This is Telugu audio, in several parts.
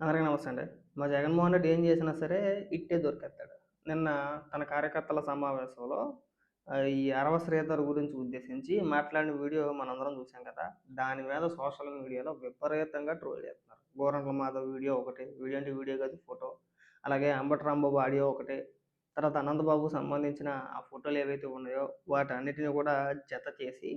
అందరికీ నమస్తే అండి. మా జగన్మోహన్ రెడ్డి ఏం చేసినా సరే ఇట్టే దొరికేస్తాడు. నిన్న తన కార్యకర్తల సమావేశంలో ఈ అరవ శ్రీధర్ గురించి ఉద్దేశించి మాట్లాడిన వీడియో మనందరం చూసాం కదా. దాని మీద సోషల్ మీడియాలో విపరీతంగా ట్రోల్ చేస్తున్నారు. గోరంట్ల మాధవ్ వీడియో ఒకటి వీడియో అంటే వీడియో కాదు ఫోటో. అలాగే అంబటి రాంబాబు ఆడియో ఒకటి. తర్వాత అనంతబాబు సంబంధించిన ఆ ఫోటోలు ఏవైతే ఉన్నాయో వాటన్నిటిని కూడా జత చేసి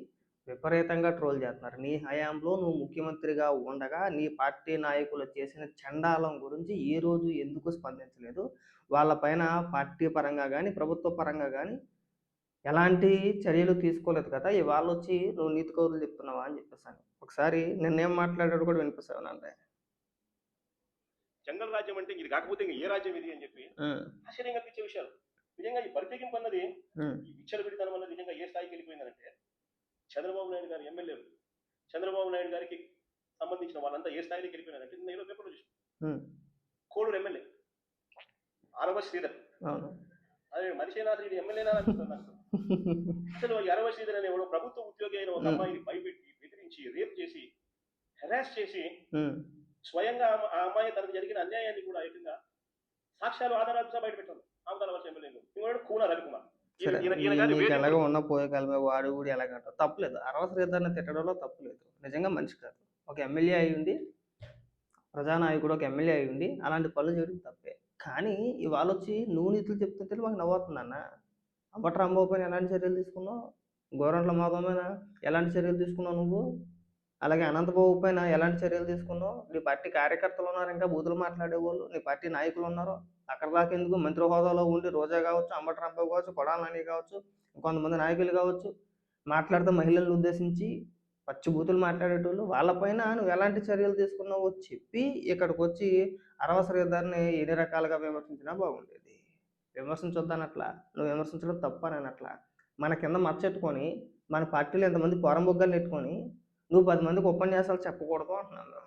విపరీతంగా ట్రోల్ చేస్తున్నారు. నీ హయాంలో నువ్వు ముఖ్యమంత్రిగా ఉండగా నీ పార్టీ నాయకులు చేసిన చండాలం గురించి ఈ రోజు ఎందుకు స్పందించలేదు? వాళ్ళపైన పార్టీ పరంగా కానీ ప్రభుత్వ పరంగా కానీ ఎలాంటి చర్యలు తీసుకోలేదు కదా. ఇవాళ వచ్చి నువ్వు నీతి కౌరులు చెప్తున్నావా అని చెప్పేసాను ఒకసారి నిన్నేం మాట్లాడాడు కూడా వినిపిస్తాను అంటే జంగల్ రాజ్యం అంటే ఇది కాకపోతే ఇంకా ఏ రాజ్యం ఇది అని చెప్పి ఆశ్చర్యం కల్పించే విషయాలు. నిజంగా ఈ బరితెగింపు అన్నది ఈ విచ్చలవిడితనం అన్నది నిజంగా ఏ స్థాయికి వెళ్ళిపోయిందంటే చంద్రబాబు నాయుడు గారి ఎమ్మెల్యేలు చంద్రబాబు నాయుడు గారికి సంబంధించిన వాళ్ళంతా ఏ స్థాయికి వెళ్ళిపోయినారంటే నేను పేపర్లో చూసాను. కోడూరు ఎమ్మెల్యే. ఆరవ శ్రీధర్. అదే మనిషి అసలు ఇది ఎమ్మెల్యేనా అసలు అరవ శ్రీధర్ అనే ప్రభుత్వ ఉద్యోగి అయిన ఒక. అమ్మాయిని భయపెట్టి బెదిరించి రేప్ చేసి హెరాస్ చేసి. స్వయంగా ఆ అమ్మ- ఆ అమ్మాయి తనకు జరిగిన అన్యాయాన్ని కూడా ఏకంగా సాక్ష్యాలు ఆధారాలు సహా బయట పెట్టారు ఆమదాల వర్షం ఎమ్మెల్యేలు. ఇంకోటి కూన రవికుమార్. ఎలాగో ఉన్న పోయే కాలమే వాడు కూడా ఎలాగంటావు తప్పలేదు. అరవ శ్రీధర్ని తిట్టడంలో తప్పులేదు. నిజంగా మనిషి కాదు. ఒక ఎమ్మెల్యే అయి ఉండి ప్రజానాయకుడు ఒక ఎమ్మెల్యే అయి ఉండి అలాంటి పనులు చేయడం తప్పే. కానీ ఇవాళ వచ్చి నువ్వు నీతులు చెప్తుంటే మాకు నవ్వుతుందన్న అంబటి రాంబాబు పైన ఎలాంటి చర్యలు తీసుకున్నావు? గోరంట్ల మాధవ్ మీద ఎలాంటి చర్యలు తీసుకున్నావు నువ్వు? అలాగే అనంతబాబు పైన ఎలాంటి చర్యలు తీసుకున్నావు? నీ పార్టీ కార్యకర్తలు ఉన్నారు ఇంకా బూతులు మాట్లాడేవాళ్ళు నీ పార్టీ నాయకులు ఉన్నారు. అక్కడ దాకా ఎందుకు? మంత్రి హోదాలో ఉండి రోజా కావచ్చు అంబటి కావచ్చు కొడాల నాని కావచ్చు కొంతమంది నాయకులు కావచ్చు మాట్లాడితే మహిళలను ఉద్దేశించి పచ్చి బూతులు మాట్లాడేటోళ్ళు వాళ్ళపైన నువ్వు ఎలాంటి చర్యలు తీసుకున్నావో చెప్పి ఇక్కడికి వచ్చి అరవ శ్రీధర్ని ఎన్ని రకాలుగా విమర్శించినా బాగుండేది. విమర్శించొద్దనట్లా నువ్వు విమర్శించడం తప్పు అని అనట్లా మన కింద మచ్చెట్టుకొని మన పార్టీలో ఎంతమంది పొరంబొగ్గలు పెట్టుకొని నువ్వు పది మందికి ఉపన్యాసాలు చెప్పకూడదు అంటున్నాను.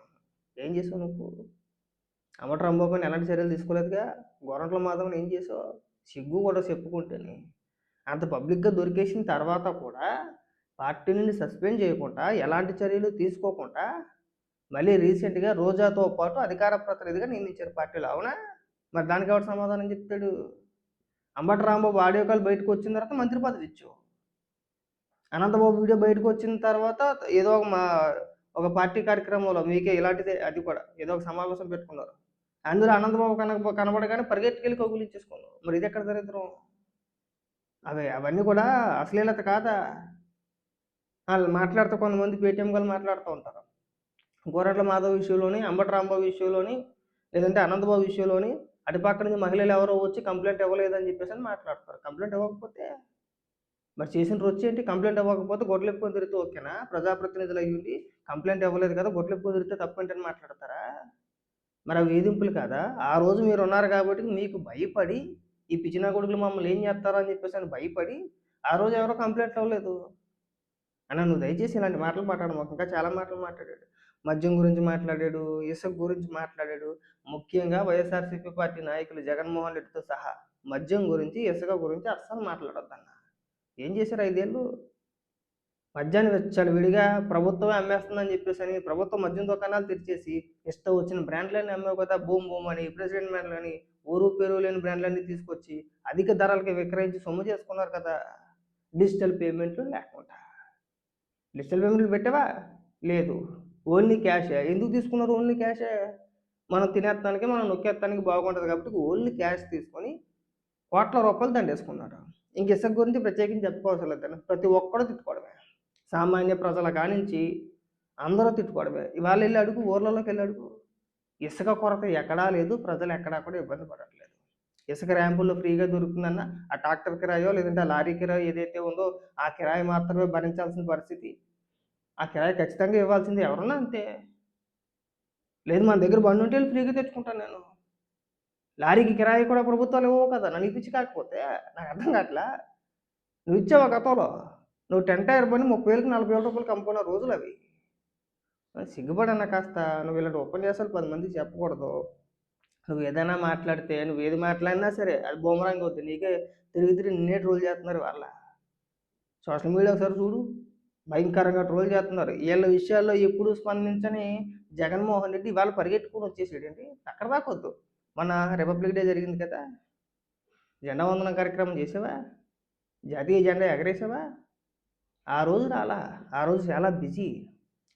ఏం చేసావు నువ్వు? అమ్మటి రంబాబుని ఎలాంటి చర్యలు తీసుకోలేదుగా? గొర్రెంట్ల మాధవని ఏం చేసావు? సిగ్గు కూడా చెప్పుకుంటేనే. అంత పబ్లిక్గా దొరికేసిన తర్వాత కూడా పార్టీ నుండి సస్పెండ్ చేయకుండా ఎలాంటి చర్యలు తీసుకోకుండా మళ్ళీ రీసెంట్గా రోజాతో పాటు అధికార ప్రతినిధిగా నియమించారు పార్టీలో అవునా? మరి దానికి ఎవరు సమాధానం చెప్తాడు? అంబటి రాంబాబు ఆడియో కాల్ బయటకు వచ్చిన తర్వాత మంత్రి పదవి ఇచ్చావు. అనంతబాబు వీడియో బయటకు వచ్చిన తర్వాత ఏదో ఒక మా ఒక పార్టీ కార్యక్రమంలో మీకే ఇలాంటిదే అది కూడా ఏదో ఒక సమావేశం పెట్టుకున్నారు. అందులో అనంతబాబు కనక కనబడగానే పరిగెట్టుకెళ్ళి కౌగులు మరి ఇది ఎక్కడ దరిద్రం? అవి అవన్నీ కూడా అశ్లీలత కాదా? వాళ్ళు మాట్లాడుతూ కొంతమంది పేటీఎం గారు మాట్లాడుతూ ఉంటారు. గోరట్ల మాధవ్ విషయంలోని అంబటి రాంబాబు విషయంలోని లేదంటే అనంతబాబు విషయంలోని అటుపక్క నుంచి మహిళలు ఎవరో వచ్చి కంప్లైంట్ ఇవ్వలేదని చెప్పేసి అని మాట్లాడతారు. కంప్లైంట్ ఇవ్వకపోతే మరి చేసిన రోజు ఏంటి? కంప్లైంట్ ఇవ్వకపోతే గొడ్లెప్పుకొని తిరిగితే ఓకేనా? ప్రజాప్రతినిధులు అయ్యుండి కంప్లైంట్ ఇవ్వలేదు కదా గొడ్లెప్పుకొని తిరిగితే తప్పంటని మాట్లాడతారా? మరి అవి వేధింపులు కాదా? ఆ రోజు మీరు ఉన్నారు కాబట్టి మీకు భయపడి ఈ పిచ్చినా కొడుకులు మమ్మల్ని ఏం చేస్తారో అని చెప్పేసి అని భయపడి ఆ రోజు ఎవరో కంప్లైంట్ అవ్వలేదు. అన్న నువ్వు దయచేసి ఇలాంటి మాటలు మాట్లాడు ఇంకా చాలా మాటలు మాట్లాడాడు. మద్యం గురించి మాట్లాడాడు ఇసుక గురించి మాట్లాడాడు. ముఖ్యంగా వైఎస్ఆర్సీపీ పార్టీ నాయకులు జగన్మోహన్ రెడ్డితో సహా మద్యం గురించి ఇసుక గురించి అస్సలు మాట్లాడొద్దన్న. ఏం చేశారు ఐదేళ్ళు? మద్యాన్ని వచ్చాడు విడిగా ప్రభుత్వమే అమ్మేస్తుందని చెప్పేసి అని ప్రభుత్వం మద్యం దుకాణాలు తెరిచేసి ఇష్టం వచ్చిన బ్రాండ్లన్నీ అమ్మే కదా భూమి బూమ్ అని ప్రెసిడెంట్ బ్రాండ్లు అని ఊరు పేరు లేని బ్రాండ్లన్నీ తీసుకొచ్చి అధిక ధరలకి విక్రయించి సొమ్ము చేసుకున్నారు కదా. డిజిటల్ పేమెంట్లు లేకుండా. డిజిటల్ పేమెంట్లు పెట్టావా? లేదు. ఓన్లీ క్యాషే. ఎందుకు తీసుకున్నారు ఓన్లీ క్యాషే? మనం తినేస్తానికి మనం నొక్కేస్తానికి బాగుంటుంది కాబట్టి ఓన్లీ క్యాష్ తీసుకొని కోట్ల రూపాయలు దండేసుకున్నారు ఇంక ఇసుక గురించి ప్రత్యేకించి చెప్పుకోవాల్సిన లేదు. ప్రతి ఒక్కడు తిట్టుకోవడమే. సామాన్య ప్రజల కానించి అందరూ తిట్టుకోవడమే. ఇవాళ వెళ్ళి అడుగు ఊర్లలోకి వెళ్ళి అడుగు. ఇసుక కొరత ఎక్కడా లేదు ప్రజలు ఎక్కడా కూడా ఇబ్బంది పడట్లేదు. ఇసుక ర్యాంపుల్లో ఫ్రీగా దొరుకుతుందన్న ఆ ట్రాక్టర్ కిరాయో లేదంటే ఆ లారీ కిరాయో ఏదైతే ఉందో ఆ కిరాయి మాత్రమే భరించాల్సిన పరిస్థితి. ఆ కిరాయి ఖచ్చితంగా ఇవ్వాల్సింది ఎవరన్నా అంతే. లేదు మన దగ్గర బండి ఉంటే వెళ్ళి ఫ్రీగా తెచ్చుకుంటాను నేను. లారీకి కిరాయి కూడా ప్రభుత్వాలు ఇవ్వవు కదా? నన్ను ఇప్పించి కాకపోతే నాకు అర్థం కావట్లా? నువ్వు ఇచ్చావు గతంలో? నువ్వు టెన్ టైర్ బండి ముప్పై వేలకు నలభై వేల రూపాయలు కమ్ముకున్న రోజులు అవి. సిగ్గుపడన్నా కాస్త. నువ్వు ఇలాంటి ఉపన్యాసాలు పది మంది చెప్పకూడదు. నువ్వు ఏదైనా మాట్లాడితే నువ్వు ఏది మాట్లాడినా సరే అది బొమ్మరంగా అవుతుంది నీకే తిరిగి తిరిగి నిన్నే ట్రోల్ చేస్తున్నారు వాళ్ళ. సోషల్ మీడియా ఒకసారి చూడు. భయంకరంగా ట్రోల్ చేస్తున్నారు. వీళ్ళ విషయాల్లో ఎప్పుడు స్పందించని జగన్మోహన్ రెడ్డి ఇవాళ పరిగెట్టుకుని వచ్చేసాడండి అక్కడ దాకా వద్దు. మన రిపబ్లిక్ డే జరిగింది కదా. జెండా వందన కార్యక్రమం చేసావా? జాతీయ జెండా ఎగరేసావా? ఆ రోజు రాలా ఆ రోజు చాలా బిజీ.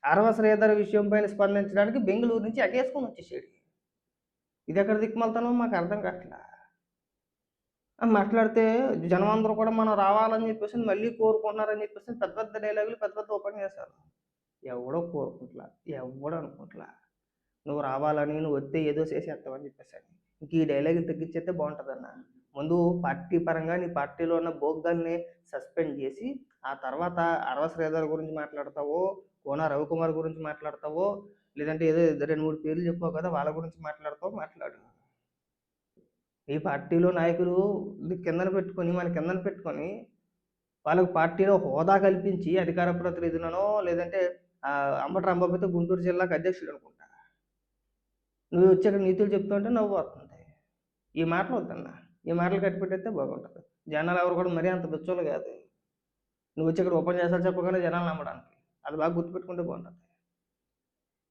అరవసరేతర విషయం పైన స్పందించడానికి బెంగళూరు నుంచి అటేసుకొని వచ్చేసాడు. ఇది ఎక్కడ దిక్కుమల్తానో మాకు అర్థం కావట్లా. మాట్లాడితే జనం అందరూ కూడా మనం రావాలని చెప్పేసి మళ్ళీ కోరుకుంటున్నారని చెప్పేసి పెద్ద పెద్ద డైలాగులు పెద్ద పెద్ద ఉపన్యాసాలు. ఎవడో కోరుకుంటలా ఎవడో అనుకుంటలా నువ్వు రావాలని నువ్వు వస్తే ఏదో చేసేస్తావని చెప్పేసాను. ఇంక ఈ డైలాగ్ తగ్గించేస్తే బాగుంటుందన్న. ముందు పార్టీ పరంగా నీ పార్టీలో ఉన్న బోగ్గాల్ని సస్పెండ్ చేసి ఆ తర్వాత అరవ శ్రీధర్ గురించి మాట్లాడతావో కోన రవికుమార్ గురించి మాట్లాడతావో లేదంటే ఏదో రెండు మూడు పేర్లు చెప్పావు కదా వాళ్ళ గురించి మాట్లాడతావు మాట్లాడు. ఈ పార్టీలో నాయకులు కిందన పెట్టుకొని మన కిందన పెట్టుకొని వాళ్ళకి పార్టీలో హోదా కల్పించి అధికార ప్రతినిధులనో లేదంటే ఆ, అంబటి గుంటూరు జిల్లాకు అధ్యక్షుడు అనుకుంటా. నువ్వు వచ్చాక నీతులు చెప్తుంటే నవ్వు వస్తుంది ఈ మాటలు వద్దన్నా. ఈ మాటలు కట్టిపెట్టేస్తే బాగుంటుంది. జనాలు ఎవరు కూడా మరీ అంత బిచ్చోళ్ళు కాదు. నువ్వు వచ్చి ఇక్కడ ఉపన్యాసాలు చెప్పకుండా జనాలు నమ్మడానికి. అది బాగా గుర్తుపెట్టుకుంటే బాగుంటుంది.